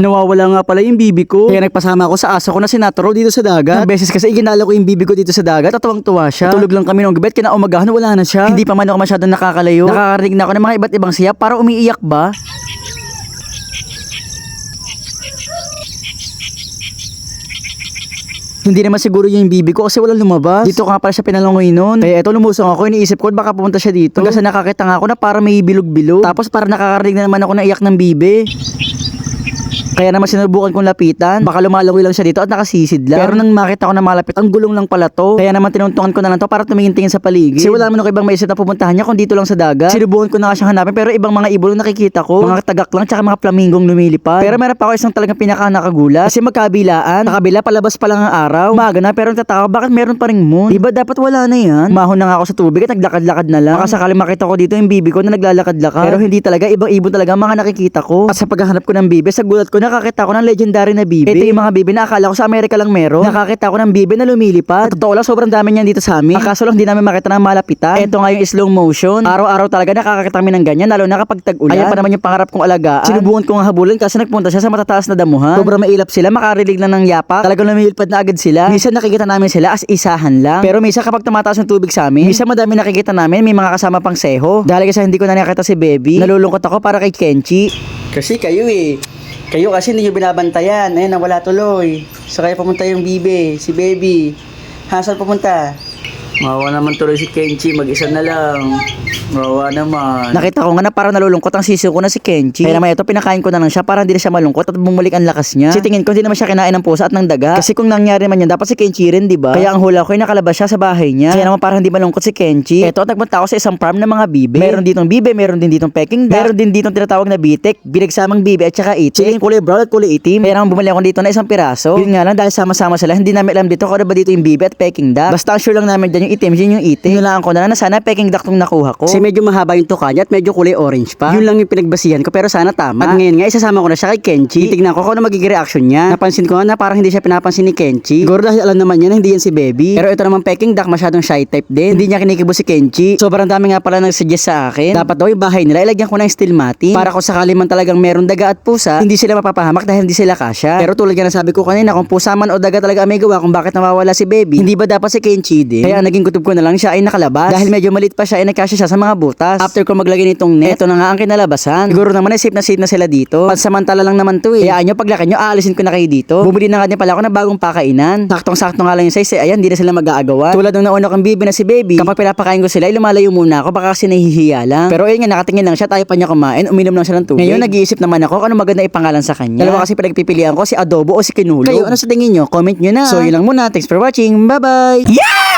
Nawawala nga pala yung bibi ko. Kaya nagpasama ako sa aso ko na sinaturo dito sa dagat. Ilang beses kasi iginala ko yung bibi ko dito sa dagat at tuwang-tuwa siya. Tulog lang kami nung gabi at kinaumagahan wala na siya. Hindi pa man ako masyadong nakakalayo. Nakakarinig na ako ng mga iba't ibang siya para umiiyak ba? Hindi naman siguro yung bibi ko kasi walang lumabas. Dito ka pala siya pinalangoy noon. Kaya eto lumusong ako, iniisip ko baka pumunta siya dito. Hanggang sa nakakita nga ako na para may bilog-bilog. Tapos para nakakarinig na naman ako ng iyak ng bibi. Kaya naman sinubukan kong lapitan. Baka lumalangoy lang siya dito at nakasisid lang. Pero nang makita ko na malapit, ang gulong lang pala to. Kaya naman tinuntungan ko na lang to para tumingin-tingin sa paligid. Kasi wala naman ako ibang maisip na pupuntahan niya kung dito lang sa dagat. Sinubukan ko na nga siyang hanapin pero ibang mga ibon ang nakikita ko. Mga tagak lang tsaka mga flamingong lumilipad. Pero meron pa ako isang talagang pinaka nakagulat. Kasi magkabilaan. Nakabila palabas pa lang ang araw. Umaga na pero natataka bakit meron pa ring moon. Diba dapat wala na yan? Mahon na nga ako sa tubig at naglakad-lakad na lang. Baka sakali makita ko dito yung bibi ko na naglalakad-lakad. Pero hindi talaga ibang ibon talaga mga nakikita ko. At sa paghahanap ko ng bibi, sa gulat ko nakakita ko ng legendary na bibi. Ito yung mga bibi na akala ko sa Amerika lang meron. Nakakita ko ng bibi na lumilipad. At totoo lang sobrang dami niyan dito sa amin. Akaso lang hindi namin makita ng malapitan. Ito nga yung slow motion. Araw-araw talaga nakakakita kami ng ganyan lalo na kapag tag-ulan. Ayan pa naman yung pangarap kong alagaan. Sinubukan ko nga habulin kasi nagpunta siya sa matataas na damuhan. Sobrang mailap sila, makarinig lang ng yapak. Talagang lumilipad na agad sila. Minsan nakikita namin sila as isahan lang. Pero minsan kapag tumataas yung tubig sa amin, minsan madami nakikita namin may mga kasama pang seho. Dahil kasi hindi ko na nakita si Baby, nalulungkot ako para kay Kenchi. Kasi kayo eh. Kayo kasi hindi nyo binabantayan. Ayun, nawala tuloy. So kaya pumunta yung bibe, si baby. Ha, saan pumunta? Mawa naman tuloy si Kenchi, mag-isa na lang. Mawa naman. Nakita ko nga na parang nalulungkot ang sisiyo ko na si Kenchi. Kaya naman ito, pinakain ko na lang siya para hindi na siya malungkot at bumalik ang lakas niya. Kasi tingin ko hindi naman siya kinain ng pusa at ng daga. Kasi kung nangyari man yan, dapat si Kenchi rin, di ba? Kaya ang hula ko ay nakalabas siya sa bahay niya. Kaya naman parang hindi malungkot si Kenchi. At nagpunta ako sa isang farm ng mga bibe. Meron ditong bibe, meron din ditong peking duck. Meron din ditong tinatawag na bitek, binagsamang bibe at saka itik. Sila yung kulay brown at kulay itim. Kaya naman bumili ako dito na isang piraso. Yun nga lang dahil sama-sama sila, hindi namin alam dito kung ano ba dito yung bibe at peking duck. Basta sure lang namin dyan yung itim, yun yung. Yun lang ko na lang na sana peking duck tong nakuha ko. Kasi medyo mahaba yung tuka niya at medyo kulay orange pa. Yun lang yung pinagbasihan ko pero sana tama. At ngayon nga isasama ko na siya kay Kenchi. Titignan ko kung ano magiging reaction niya. Napansin ko na parang hindi siya pinapansin ni Kenchi. Siguro dahil alam naman niya na hindi yan si Baby. Pero ito naman peking duck masyadong shy type din. Hindi niya kinikibo si Kenchi. Sobrang dami nga pala nag-suggest sa akin. Dapat daw yung bahay nila ilagyan ko ng steel matting. Para kung sakali man talagang meron daga at pusa, hindi sila mapapahamak dahil hindi sila kasya. Pero tulad nga na sabi ko kanina, kung pusa man o daga talaga may gawa kung bakit nawawala si Baby, hindi ba dapat si Kenchi din? Kaya ang naging kutob ko na lang siya ay nakalabas. Dahil medyo maliit pa siya ay nagkasya siya sa mga butas. After ko maglagay nitong net, ito na nga ang kinalabasan. Siguro naman ay safe na safe na sila dito. Pansamantala lang naman to eh. Kaya nyo paglaki nyo, aalisin ko na kayo dito. Bumili na nga din pala ako ng bagong pakainan. Saktong-sakto nga lang yung size eh. Ayan, hindi na sila mag-aagawan. Tulad ng nauna kong bibi na si baby, kapag pinapakain ko sila, ay lumalayo muna ako baka kasi nahihiya lang. Pero ayun nga, nakatingin lang siya, tayo pa niya kumain, uminom lang siya ng tubig. Ngayon, nag-iisip naman ako ano maganda ipangalan sa kanya. Dalawa kasi pinagpipilian ko, si adobo o si kinulog. Kayo, ano sa tingin nyo? Comment nyo na. So, yun lang muna. Thanks for watching. Bye-bye! Yeah!